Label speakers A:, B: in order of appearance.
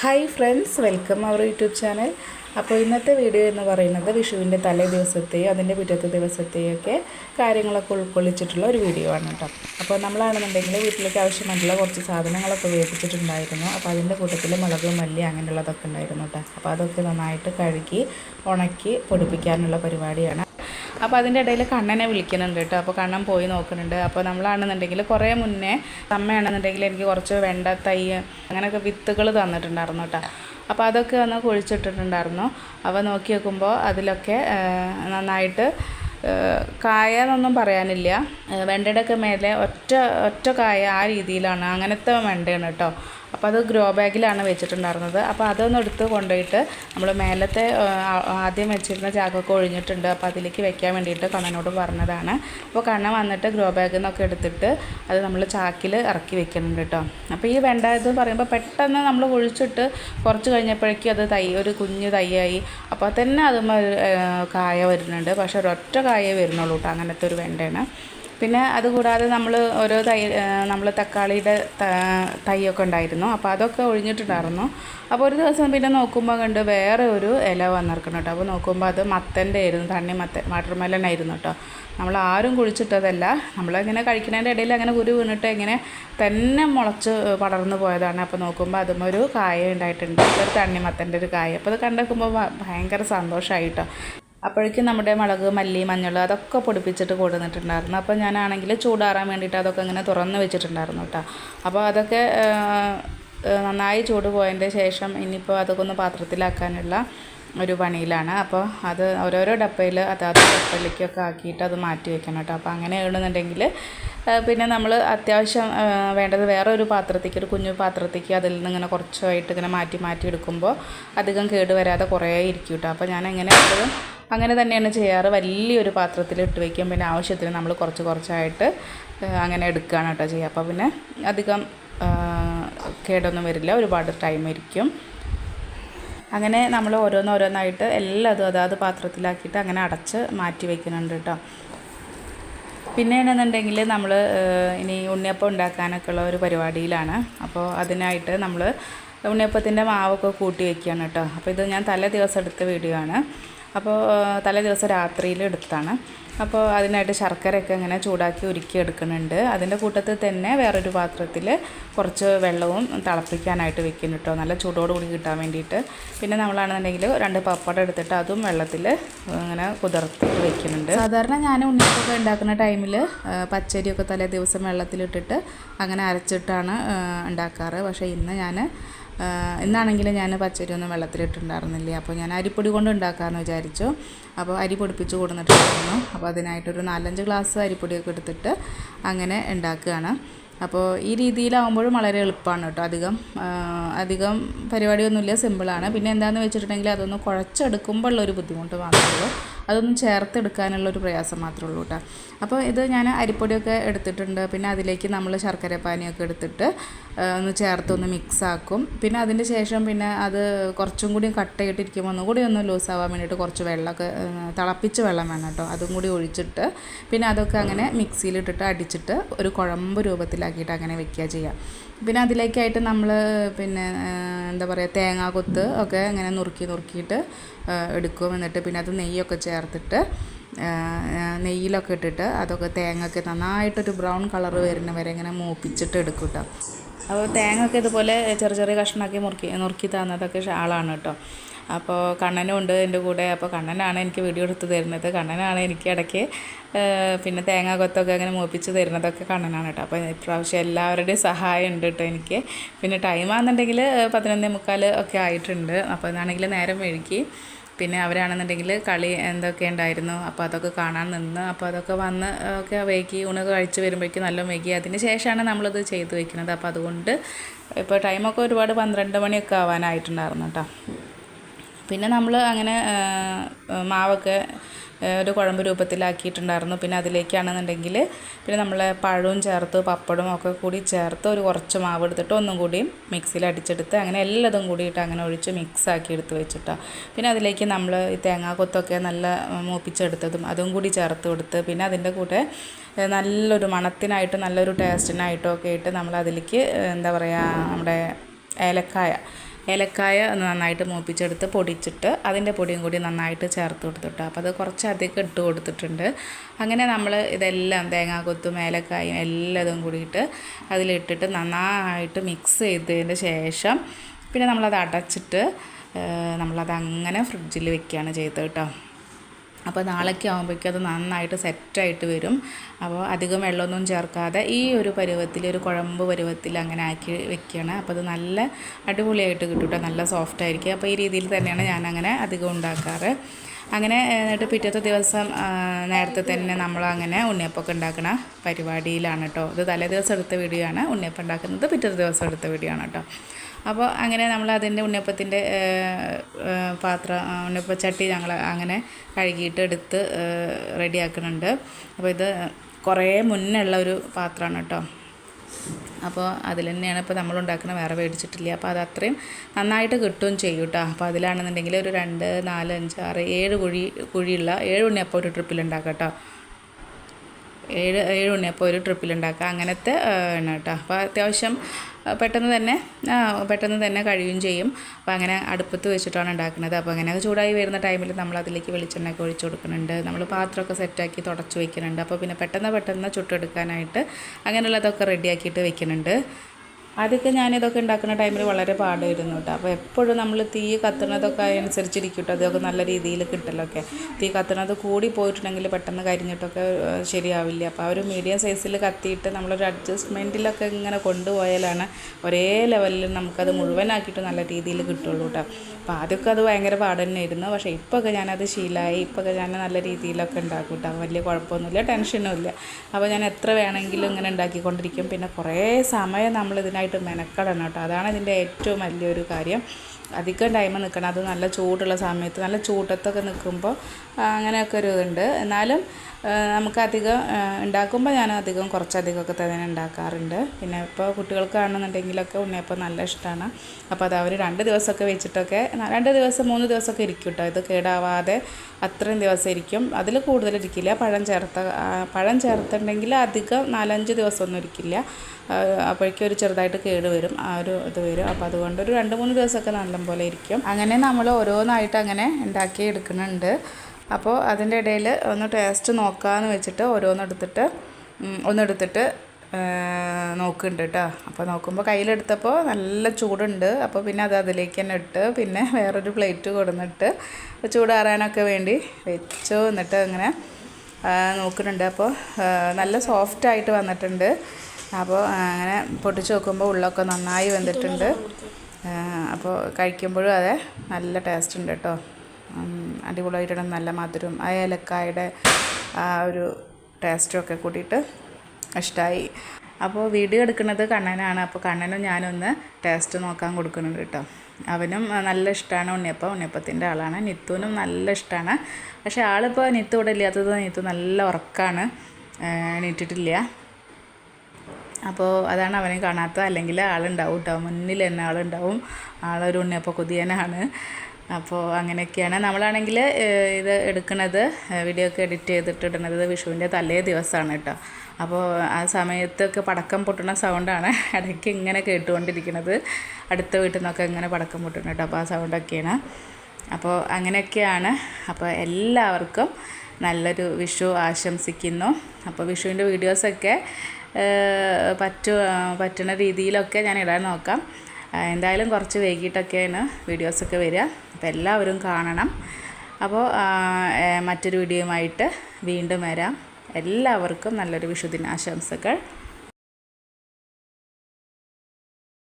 A: Hi friends welcome അവർ YouTube channel. അപ്പോൾ ഇന്നത്തെ video എന്ന് പറയുന്നത് വിഷുവിന്റെ തലേ ദിവസത്തെയും അതിന്റെ പിറ്റത്തെ ദിവസത്തെയും ഒക്കെ കാര്യങ്ങളൊക്കെ ഉൾക്കൊള്ളിച്ചിട്ടുള്ള ഒരു വീഡിയോ ആണ് കേട്ടോ. അപ്പോൾ നമ്മളാണെന്നുണ്ടെങ്കിൽ വീട്ടിലേക്ക് ആവശ്യമായിട്ടുള്ള കുറച്ച് സാധനങ്ങളൊക്കെ വേവിച്ചിട്ടുണ്ടായിരുന്നു. അപ്പോൾ അതിന്റെ കൂട്ടത്തിൽ മുളക് മല്ലി അങ്ങനെയുള്ളതൊക്കെ ഉണ്ടായിരുന്നു കേട്ടോ. അപ്പോൾ അതൊക്കെ നന്നായിട്ട് കഴുകി ഉണക്കി പൊടിപ്പിക്കാനുള്ള പരിപാടിയാണ്. അപ്പോൾ അതിന്റെ ഇടയിൽ കണ്ണനെ വിളിക്കുന്നുണ്ട് കേട്ടോ. അപ്പോൾ കണ്ണൻ പോയി നോക്കുന്നുണ്ട്. അപ്പോൾ നമ്മളാണെന്നുണ്ടെങ്കിൽ കുറേ മുന്നേ അമ്മയാണെന്നുണ്ടെങ്കിൽ എനിക്ക് കുറച്ച് വെണ്ട തൈ അങ്ങനെയൊക്കെ വിത്തുകൾ തന്നിട്ടുണ്ടായിരുന്നു കേട്ടോ. അപ്പോൾ അതൊക്കെ ഒന്ന് കുഴിച്ചിട്ടിട്ടുണ്ടായിരുന്നു. അപ്പോൾ നോക്കി നോക്കുമ്പോൾ അതിലൊക്കെ നന്നായിട്ട് കായെന്നൊന്നും പറയാനില്ല. വെണ്ടയുടെയൊക്കെ മേലെ ഒറ്റ ഒറ്റ കായ ആ രീതിയിലാണ്. അങ്ങനത്തെ വെണ്ടയാണ് കേട്ടോ. അപ്പോൾ അത് ഗ്രോ ബാഗിലാണ് വെച്ചിട്ടുണ്ടായിരുന്നത്. അപ്പോൾ അതൊന്ന് എടുത്ത് കൊണ്ടുപോയിട്ട് നമ്മൾ മേലത്തെ ആദ്യം വെച്ചിരുന്ന ചാക്കൊക്കെ ഒഴിഞ്ഞിട്ടുണ്ട്. അപ്പോൾ അതിലേക്ക് വെക്കാൻ വേണ്ടിയിട്ട് കണ്ണനോട് പറഞ്ഞതാണ്. അപ്പോൾ കണ്ണൻ വന്നിട്ട് ഗ്രോ ബാഗിൽ നിന്നൊക്കെ എടുത്തിട്ട് അത് നമ്മൾ ചാക്കിൽ ഇറക്കി വെക്കുന്നുണ്ട് കേട്ടോ അപ്പോൾ ഈ വെണ്ട ഇത് പറയുമ്പോൾ പെട്ടെന്ന് നമ്മൾ ഒഴിച്ചിട്ട് കുറച്ച് കഴിഞ്ഞപ്പോഴേക്കും അത് തൈ ഒരു കുഞ്ഞ് തൈയായി. അപ്പോൾ തന്നെ ആ, കായ വരുന്നുണ്ട്. പക്ഷേ ഒരൊറ്റ കായേ വരുന്നുള്ളൂ കേട്ടോ അങ്ങനത്തെ ഒരു വെണ്ടയാണ് പിന്നെ അതുകൂടാതെ നമ്മൾ ഓരോ തൈ നമ്മൾ തക്കാളിയുടെ തൈയൊക്കെ ഉണ്ടായിരുന്നു. അപ്പോൾ അതൊക്കെ ഒഴിഞ്ഞിട്ടുണ്ടായിരുന്നു. അപ്പോൾ ഒരു ദിവസം പിന്നെ നോക്കുമ്പോൾ കണ്ട് വേറെ ഒരു ഇല വന്നിരിക്കണം കേട്ടോ. അപ്പോൾ നോക്കുമ്പോൾ അത് മത്തന്റെ ആയിരുന്നു തണ്ണി മത്തൻ വാട്ടർമെലൺ ആയിരുന്നു കേട്ടോ. നമ്മൾ ആരും കുഴിച്ചിട്ടതല്ല. നമ്മളിങ്ങനെ കഴിക്കുന്നതിന്റെ ഇടയിൽ അങ്ങനെ കുരു വീണിട്ട് ഇങ്ങനെ തന്നെ മുളച്ച് പടർന്നു പോയതാണ്. അപ്പോൾ നോക്കുമ്പോൾ അതും ഒരു കായ ഉണ്ടായിട്ടുണ്ട്. ഒരു തണ്ണിമത്തന്റെ ഒരു കായ. അപ്പോൾ അത് കണ്ടെക്കുമ്പോൾ ഭയങ്കര സന്തോഷമായി അപ്പോഴേക്കും നമ്മുടെ മുളക് മല്ലി മഞ്ഞൾ അതൊക്കെ പൊടിപ്പിച്ചിട്ട് കൊടുത്തിട്ടുണ്ടായിരുന്നു അപ്പോൾ ഞാനാണെങ്കിൽ ചൂടാറാൻ വേണ്ടിയിട്ട് അതൊക്കെ ഇങ്ങനെ തുറന്ന് വെച്ചിട്ടുണ്ടായിരുന്നു കേട്ടോ. അപ്പോൾ അതൊക്കെ നന്നായി ചൂട് പോയതിന്റെ ശേഷം ഇനിയിപ്പോൾ അതൊക്കെ ഒന്ന് പാത്രത്തിലാക്കാനുള്ള ഒരു പണിയിലാണ്. അപ്പോൾ അത് ഓരോരോ ഡപ്പയിൽ അതാത് ഡപ്പയിലേക്കൊക്കെ ആക്കിയിട്ട് അത് മാറ്റി വെക്കണം കേട്ടോ. അപ്പോൾ അങ്ങനെ ഇടുന്നുണ്ടെങ്കിൽ പിന്നെ നമ്മൾ അത്യാവശ്യം വേണ്ടത് വേറെ ഒരു പാത്രത്തേക്ക് ഒരു കുഞ്ഞു പാത്രത്തേക്ക് അതിൽ നിന്ന് ഇങ്ങനെ കുറച്ചായിട്ട് ഇങ്ങനെ മാറ്റി മാറ്റി എടുക്കുമ്പോൾ അധികം കേട് വരാതെ കുറേ ഇരിക്കും കേട്ടോ. അപ്പോൾ ഞാൻ എങ്ങനെ എപ്പോഴും അങ്ങനെ തന്നെയാണ് ചെയ്യാറ്. വലിയൊരു പാത്രത്തിൽ ഇട്ട് വയ്ക്കും പിന്നെ ആവശ്യത്തിന് നമ്മൾ കുറച്ച് കുറച്ചായിട്ട് അങ്ങനെ എടുക്കുകയാണ് കേട്ടോ ചെയ്യുക. അപ്പോൾ പിന്നെ അധികം കേടൊന്നും വരില്ല. ഒരുപാട് ടൈം ഇരിക്കും. അങ്ങനെ നമ്മൾ ഓരോന്നോരോന്നായിട്ട് എല്ലാതും അതാത് പാത്രത്തിലാക്കിയിട്ട് അങ്ങനെ അടച്ച് മാറ്റി വയ്ക്കുന്നുണ്ട് കേട്ടോ. പിന്നെ എന്നുണ്ടെങ്കിൽ നമ്മൾ ഇനി ഉണ്ണിയപ്പം ഉണ്ടാക്കാനൊക്കെ ഉള്ള ഒരു പരിപാടിയിലാണ്. അപ്പോൾ അതിനായിട്ട് നമ്മൾ ഉണ്ണിയപ്പത്തിന്റെ മാവൊക്കെ കൂട്ടി വയ്ക്കുകയാണ് കേട്ടോ. അപ്പോൾ ഇത് ഞാൻ തലേ ദിവസം എടുത്ത വീഡിയോ ആണ്. അപ്പോൾ തലേ ദിവസം രാത്രിയിൽ എടുത്താണ്. അപ്പോൾ അതിനായിട്ട് ശർക്കരയൊക്കെ ഇങ്ങനെ ചൂടാക്കി ഉരുക്കി എടുക്കുന്നുണ്ട്. അതിന്റെ കൂട്ടത്തിൽ തന്നെ വേറൊരു പാത്രത്തിൽ കുറച്ച് വെള്ളവും തിളപ്പിക്കാനായിട്ട് വെക്കുന്നു കേട്ടോ. നല്ല ചൂടോട് കൂടി കിട്ടാൻ വേണ്ടിയിട്ട്. പിന്നെ നമ്മളാണെന്നുണ്ടെങ്കിൽ രണ്ട് പപ്പടം എടുത്തിട്ട് അതും വെള്ളത്തിൽ ഇങ്ങനെ കുതിർത്തിട്ട് വെക്കുന്നുണ്ട്. സാധാരണ ഞാൻ ഉണ്ണിയപ്പൊക്കെ ഉണ്ടാക്കുന്ന ടൈമിൽ പച്ചരിയൊക്കെ തലേ ദിവസം വെള്ളത്തിലിട്ടിട്ട് അങ്ങനെ അരച്ചിട്ടാണ് ഉണ്ടാക്കാറ്. പക്ഷേ ഇന്ന് ഞാൻ ഇന്നാണെങ്കിൽ ഞാൻ പച്ചരി ഒന്നും വെള്ളത്തിലിട്ടുണ്ടായിരുന്നില്ല അപ്പോൾ ഞാൻ അരിപ്പൊടി കൊണ്ട് ഉണ്ടാക്കാമെന്ന് വിചാരിച്ചു. അപ്പോൾ അരി പൊടിപ്പിച്ച് കൊടുത്തിട്ടുണ്ടായിരുന്നു. അപ്പോൾ അതിനായിട്ടൊരു നാലഞ്ച് ഗ്ലാസ് അരിപ്പൊടിയൊക്കെ എടുത്തിട്ട് അങ്ങനെ ഉണ്ടാക്കുകയാണ്. അപ്പോൾ ഈ രീതിയിലാവുമ്പോഴും വളരെ എളുപ്പമാണ് കേട്ടോ. അധികം അധികം പരിപാടിയൊന്നുമില്ല. സിമ്പിളാണ്. പിന്നെ എന്താണെന്ന് വെച്ചിട്ടുണ്ടെങ്കിൽ അതൊന്ന് കുഴച്ചെടുക്കുമ്പോൾ ഉള്ളൊരു ബുദ്ധിമുട്ട് മാത്രമേ ഉള്ളൂ. അതൊന്നും ചേർത്തെടുക്കാനുള്ള ഒരു പ്രയാസം മാത്രമേ ഉള്ളൂ കേട്ടോ. അപ്പോൾ ഇത് ഞാൻ അരിപ്പൊടിയൊക്കെ എടുത്തിട്ടുണ്ട്. പിന്നെ അതിലേക്ക് നമ്മൾ ശർക്കര പാനിയൊക്കെ എടുത്തിട്ട് ഒന്ന് ചേർത്ത് ഒന്ന് മിക്സ് ആക്കും. പിന്നെ അതിന്റെ ശേഷം പിന്നെ അത് കുറച്ചും കൂടി കട്ടയിട്ടിരിക്കുമ്പോൾ ഒന്നും കൂടി ഒന്ന് ലൂസ് ആവാൻ വേണ്ടിയിട്ട് കുറച്ച് വെള്ളമൊക്കെ തിളപ്പിച്ച് വെള്ളം വേണം കേട്ടോ. അതും കൂടി ഒഴിച്ചിട്ട് പിന്നെ അതൊക്കെ അങ്ങനെ മിക്സിയിലിട്ടിട്ട് അടിച്ചിട്ട് ഒരു കുഴമ്പ് രൂപത്തിലാക്കിയിട്ട് അങ്ങനെ വെക്കുക ചെയ്യുക പിന്നെ അതിലേക്കായിട്ട് നമ്മൾ പിന്നെ എന്താ പറയുക തേങ്ങാ കൊത്ത് ഒക്കെ ഇങ്ങനെ നുറുക്കി നുറുക്കിയിട്ട് എടുക്കും. എന്നിട്ട് പിന്നെ അത് നെയ്യൊക്കെ ചേർത്തിട്ട് നെയ്യിലൊക്കെ ഇട്ടിട്ട് അതൊക്കെ തേങ്ങയൊക്കെ നന്നായിട്ടൊരു ബ്രൗൺ കളർ വരുന്ന വരെ ഇങ്ങനെ മൂപ്പിച്ചിട്ട് എടുക്കും കേട്ടോ അപ്പോൾ തേങ്ങ ഒക്കെ ഇതുപോലെ ചെറിയ ചെറിയ കഷ്ണമാക്കി മുറുക്കി നുറുക്കി തന്നതൊക്കെ ആളാണ് കേട്ടോ അപ്പോൾ കണ്ണനും ഉണ്ട് എന്റെ കൂടെ. അപ്പോൾ കണ്ണനാണ് എനിക്ക് വീഡിയോ എടുത്ത് തരുന്നത്. കണ്ണനാണ് എനിക്ക് ഇടയ്ക്ക് പിന്നെ തേങ്ങ കൊത്തൊക്കെ അങ്ങനെ മൂപ്പിച്ച് തരുന്നതൊക്കെ കണ്ണനാണ് കേട്ടോ. അപ്പോൾ ഇപ്രാവശ്യം എല്ലാവരുടെയും സഹായം ഉണ്ട് കേട്ടോ എനിക്ക്. പിന്നെ ടൈം ആണെന്നുണ്ടെങ്കിൽ പതിനൊന്നേ മുക്കാൽ ഒക്കെ ആയിട്ടുണ്ട്. അപ്പോൾ അതാണെങ്കിൽ നേരം മെഴുകി പിന്നെ അവരാണെന്നുണ്ടെങ്കിൽ കളി എന്തൊക്കെ ഉണ്ടായിരുന്നു അപ്പോൾ അതൊക്കെ കാണാൻ നിന്ന് അപ്പോൾ അതൊക്കെ വന്ന് ഒക്കെ വൈകി ഊണൊക്കെ കഴിച്ച് വരുമ്പോഴേക്കും നല്ല വൈകി. അതിന് ശേഷമാണ് നമ്മളത് ചെയ്ത് വെക്കുന്നത്. അപ്പോൾ അതുകൊണ്ട് ഇപ്പോൾ ടൈമൊക്കെ ഒരുപാട് പന്ത്രണ്ട് മണിയൊക്കെ ആവാനായിട്ടുണ്ടായിരുന്നു കേട്ടോ. പിന്നെ നമ്മൾ അങ്ങനെ മാവൊക്കെ ഒരു കുഴമ്പ് രൂപത്തിലാക്കിയിട്ടുണ്ടായിരുന്നു. പിന്നെ അതിലേക്കാണെന്നുണ്ടെങ്കിൽ പിന്നെ നമ്മൾ പഴവും ചേർത്ത് പപ്പടവും ഒക്കെ കൂടി ചേർത്ത് ഒരു കുറച്ച് മാവ് എടുത്തിട്ട് ഒന്നും കൂടി മിക്സിയിൽ അടിച്ചെടുത്ത് അങ്ങനെ എല്ലാതും കൂടിയിട്ട് അങ്ങനെ ഒഴിച്ച് മിക്സ് ആക്കി എടുത്ത് വെച്ചിട്ടാണ് പിന്നെ അതിലേക്ക് നമ്മൾ ഈ തേങ്ങാക്കൊത്തൊക്കെ നല്ല മൂപ്പിച്ചെടുത്തതും അതും കൂടി ചേർത്ത് കൊടുത്ത് പിന്നെ അതിന്റെ കൂടെ നല്ലൊരു മണത്തിനായിട്ട് നല്ലൊരു ടേസ്റ്റിനായിട്ടും ഒക്കെ ഇട്ട് നമ്മൾ അതിലേക്ക് എന്താ പറയുക നമ്മുടെ ഏലക്കായ ഏലക്കായ നന്നായിട്ട് മൂപ്പിച്ചെടുത്ത് പൊടിച്ചിട്ട് അതിന്റെ പൊടിയും കൂടി നന്നായിട്ട് ചേർത്ത് കൊടുത്തിട്ട്. അപ്പോൾ അത് കുറച്ചധികം ഇട്ട് കൊടുത്തിട്ടുണ്ട്. അങ്ങനെ നമ്മൾ ഇതെല്ലാം തേങ്ങാക്കൊത്തും ഏലക്കായും എല്ലാതും കൂടിയിട്ട് അതിലിട്ടിട്ട് നന്നായിട്ട് മിക്സ് ചെയ്തതിന് ശേഷം പിന്നെ നമ്മളത് അടച്ചിട്ട് നമ്മളത് അങ്ങനെ ഫ്രിഡ്ജിൽ വെക്കുകയാണ് ചെയ്തത് കേട്ടോ. അപ്പോൾ നാളേക്ക് ആകുമ്പോഴേക്കും അത് നന്നായിട്ട് സെറ്റായിട്ട് വരും. അപ്പോൾ അധികം വെള്ളമൊന്നും ചേർക്കാതെ ഈ ഒരു പരുവത്തിൽ ഒരു കുഴമ്പ് പരുവത്തിൽ അങ്ങനെ ആക്കി വെക്കുകയാണ്. അപ്പോൾ അത് നല്ല അടിപൊളിയായിട്ട് കിട്ടും നല്ല സോഫ്റ്റ് ആയിരിക്കും. അപ്പോൾ ഈ രീതിയിൽ തന്നെയാണ് ഞാനങ്ങനെ അധികം ഉണ്ടാക്കാറ്. അങ്ങനെ എന്നിട്ട് പിറ്റത്തെ ദിവസം നേരത്തെ തന്നെ നമ്മൾ അങ്ങനെ ഉണ്ടാക്കുന്ന പരിപാടിയിലാണ് കേട്ടോ. ഇത് തലേ ദിവസം എടുത്ത വീഡിയോ ആണ്. ഉണ്ണിയപ്പം ഉണ്ടാക്കുന്നത് പിറ്റത്തെ ദിവസം എടുത്ത വീഡിയോ ആണ് കേട്ടോ. അപ്പോൾ അങ്ങനെ നമ്മൾ അതിന്റെ ഉണ്ണിയപ്പത്തിന്റെ പാത്രം ഉണ്ണിയപ്പച്ചട്ടി ഞങ്ങൾ അങ്ങനെ കഴുകിയിട്ട് എടുത്ത് റെഡിയാക്കുന്നുണ്ട്. അപ്പോൾ ഇത് കുറേ മുന്നേ ഉള്ള ഒരു പാത്രമാണ് കേട്ടോ അപ്പോൾ അതിൽ തന്നെയാണ് ഇപ്പോൾ നമ്മൾ ഉണ്ടാക്കുന്ന വേറെ മേടിച്ചിട്ടില്ല. അപ്പോൾ അത് അത്രയും നന്നായിട്ട് കിട്ടുകയും ചെയ്യും കേട്ടോ അപ്പോൾ അതിലാണെന്നുണ്ടെങ്കിൽ ഒരു രണ്ട് നാല് അഞ്ച് ആറ് ഏഴ് കുഴി കുഴിയുള്ള ഏഴ് ഉണ്ണിയപ്പം ഒരു ട്രിപ്പിൽ ഉണ്ടാക്കാം കേട്ടോ ഏഴ് ഏഴ് ഉണ്ണിയപ്പം ഒരു ട്രിപ്പിൽ ഉണ്ടാക്കുക അങ്ങനത്തെ ആണ് കേട്ടോ അപ്പോൾ അത്യാവശ്യം പെട്ടെന്ന് തന്നെ പെട്ടെന്ന് തന്നെ കഴിയും ചെയ്യും. അപ്പോൾ അങ്ങനെ അടുപ്പത്ത് വെച്ചിട്ടാണ് ഉണ്ടാക്കുന്നത്. അപ്പോൾ അങ്ങനെ ചൂടായി വരുന്ന ടൈമിൽ നമ്മൾ അതിലേക്ക് വെളിച്ചെണ്ണയൊക്കെ ഒഴിച്ചു കൊടുക്കുന്നുണ്ട്. നമ്മൾ പാത്രമൊക്കെ സെറ്റാക്കി തുടച്ച് വെക്കുന്നുണ്ട്. അപ്പോൾ പിന്നെ പെട്ടെന്ന് പെട്ടെന്ന് ചുട്ടെടുക്കാനായിട്ട് അങ്ങനെയുള്ളതൊക്കെ റെഡിയാക്കിയിട്ട് വെക്കുന്നുണ്ട്. ആദ്യമൊക്കെ ഞാനിതൊക്കെ ഉണ്ടാക്കുന്ന ടൈമിൽ വളരെ പാടായിരുന്നു കേട്ടോ. അപ്പോൾ എപ്പോഴും നമ്മൾ തീ കത്തുന്നതൊക്കെ അനുസരിച്ചിരിക്കും കേട്ടോ അതൊക്കെ നല്ല രീതിയിൽ കിട്ടലൊക്കെ. തീ കത്തുന്നത് കൂടി പോയിട്ടുണ്ടെങ്കിൽ പെട്ടെന്ന് കരിഞ്ഞിട്ടൊക്കെ ശരിയാവില്ല. അപ്പോൾ ആ ഒരു മീഡിയം സൈസിൽ കത്തിയിട്ട് നമ്മളൊരു അഡ്ജസ്റ്റ്മെന്റിലൊക്കെ ഇങ്ങനെ കൊണ്ടുപോയാലാണ് ഒരേ ലെവലിൽ നമുക്കത് മുഴുവനാക്കിയിട്ട് നല്ല രീതിയിൽ കിട്ടുള്ളൂ കേട്ടോ. അപ്പോൾ ആദ്യമൊക്കെ അത് ഭയങ്കര പാട് തന്നെയായിരുന്നു പക്ഷേ ഇപ്പോഴൊക്കെ ഞാനത് ശീലമായി ഇപ്പോഴൊക്കെ ഞാൻ നല്ല രീതിയിലൊക്കെ ഉണ്ടാക്കും കേട്ടോ. വലിയ കുഴപ്പമൊന്നുമില്ല ടെൻഷനും ഇല്ല. അപ്പോൾ ഞാൻ എത്ര വേണമെങ്കിലും ഇങ്ങനെ ഉണ്ടാക്കിക്കൊണ്ടിരിക്കും. പിന്നെ കുറേ സമയം നമ്മൾ ഇതിനായിട്ട് മെനക്കെടണം കേട്ടോ. അതാണ് ഇതിന്റെ ഏറ്റവും വലിയൊരു കാര്യം. അധികം ടൈം നിൽക്കണം. അത് നല്ല ചൂടുള്ള സമയത്ത് നല്ല ചൂട്ടത്തൊക്കെ നിൽക്കുമ്പോൾ അങ്ങനെയൊക്കെ ഒരു ഇതുണ്ട്. എന്നാലും നമുക്ക് അധികം ഉണ്ടാക്കുമ്പോൾ ഞാൻ അധികം കുറച്ചധികമൊക്കെ തന്നെ ഉണ്ടാക്കാറുണ്ട്. പിന്നെ ഇപ്പോൾ കുട്ടികൾക്കാണെന്നുണ്ടെങ്കിലൊക്കെ ഉണ്ണിയപ്പം നല്ല ഇഷ്ടമാണ് അപ്പോൾ അത് അവർ രണ്ട് ദിവസമൊക്കെ വെച്ചിട്ടൊക്കെ രണ്ട് ദിവസം മൂന്ന് ദിവസമൊക്കെ ഇരിക്കും കേട്ടോ ഇത് കേടാവാതെ അത്രയും ദിവസം ഇരിക്കും. അതിൽ കൂടുതൽ ഇരിക്കില്ല. പഴം ചേർത്ത പഴം ചേർത്തിട്ടുണ്ടെങ്കിൽ അധികം നാലഞ്ച് ദിവസമൊന്നും ഇരിക്കില്ല. അപ്പോഴേക്കും ഒരു ചെറുതായിട്ട് കേട് വരും. ആ ഒരു ഇത് വരും. അപ്പോൾ അതുകൊണ്ട് ഒരു രണ്ട് മൂന്ന് ദിവസമൊക്കെ നല്ലപോലെ ഇരിക്കും. അങ്ങനെ നമ്മൾ ഓരോന്നായിട്ട് അങ്ങനെ ഉണ്ടാക്കി എടുക്കുന്നുണ്ട്. അപ്പോൾ അതിന്റെ ഇടയിൽ ഒന്ന് ടേസ്റ്റ് നോക്കാമെന്ന് വെച്ചിട്ട് ഓരോന്നെടുത്തിട്ട് ഒന്നെടുത്തിട്ട് നോക്കുന്നുണ്ട് കേട്ടോ അപ്പോൾ നോക്കുമ്പോൾ കയ്യിലെടുത്തപ്പോൾ നല്ല ചൂടുണ്ട്. അപ്പോൾ പിന്നെ അത് അതിലേക്ക് തന്നെ ഇട്ട് പിന്നെ വേറൊരു പ്ലേറ്റ് കൊടുന്നിട്ട് ചൂടാറാനൊക്കെ വേണ്ടി വെച്ചു എന്നിട്ട് അങ്ങനെ നോക്കുന്നുണ്ട്. അപ്പോൾ നല്ല സോഫ്റ്റായിട്ട് വന്നിട്ടുണ്ട്. അപ്പോൾ അങ്ങനെ പൊട്ടിച്ച് നോക്കുമ്പോൾ ഉള്ളൊക്കെ നന്നായി വെന്തിട്ടുണ്ട് ആ, അപ്പോൾ കഴിക്കുമ്പോഴും അതെ നല്ല ടേസ്റ്റ് ഉണ്ട് കേട്ടോ അടിപൊളിയായിട്ടുള്ള നല്ല മധുരം ആ ഏലക്കായുടെ ആ ഒരു ടേസ്റ്റും ഒക്കെ കൂട്ടിയിട്ട് ഇഷ്ടമായി അപ്പോൾ വീഡിയോ എടുക്കുന്നത് കണ്ണനാണ് അപ്പോൾ കണ്ണനും ഞാനൊന്ന് ടേസ്റ്റ് നോക്കാൻ കൊടുക്കുന്നുണ്ട് കേട്ടോ അവനും നല്ല ഇഷ്ടമാണ് ഉണ്ണിയപ്പം ഉണ്ണിയപ്പത്തിന്റെ ആളാണ്. നിത്തുവിനും നല്ല ഇഷ്ടമാണ് പക്ഷേ ആളിപ്പോൾ നിത്തു ഇവിടെ ഇല്ലാത്തത് നിത്തു നല്ല ഉറക്കാണ്. എണീറ്റിട്ടില്ല. അപ്പോൾ അതാണ് അവനെ കാണാത്ത. അല്ലെങ്കിൽ ആളുണ്ടാവും കേട്ടോ മുന്നിൽ തന്നെ ആളുണ്ടാവും. ആളൊരു ഉണ്ണിയപ്പം കൊതിയനാണ് അപ്പോൾ അങ്ങനെയൊക്കെയാണ്. നമ്മളാണെങ്കിൽ ഇത് എടുക്കുന്നത് വീഡിയോ ഒക്കെ എഡിറ്റ് ചെയ്തിട്ട് ഇടുന്നത് വിഷുവിന്റെ തലേ ദിവസമാണ് കേട്ടോ അപ്പോൾ ആ സമയത്തൊക്കെ പടക്കം പൊട്ടുന്ന സൗണ്ടാണ് ഇടയ്ക്ക് ഇങ്ങനെ കേട്ടുകൊണ്ടിരിക്കുന്നത്. അടുത്ത വീട്ടിൽ നിന്നൊക്കെ ഇങ്ങനെ പടക്കം പൊട്ടുന്നു കേട്ടോ അപ്പോൾ ആ സൗണ്ടൊക്കെയാണ് അപ്പോൾ അങ്ങനെയൊക്കെയാണ്. അപ്പോൾ എല്ലാവർക്കും നല്ലൊരു വിഷു ആശംസിക്കുന്നു. അപ്പോൾ വിഷുവിന്റെ വീഡിയോസൊക്കെ പറ്റു പറ്റുന്ന രീതിയിലൊക്കെ ഞാൻ ഇടാൻ നോക്കാം. എന്തായാലും കുറച്ച് വൈകിട്ടൊക്കെയാണ് വീഡിയോസൊക്കെ വരിക. അപ്പോൾ എല്ലാവരും കാണണം. അപ്പോൾ മറ്റൊരു വീഡിയോയുമായിട്ട് വീണ്ടും വരാം. എല്ലാവർക്കും നല്ലൊരു വിഷുദിനാശംസകൾ.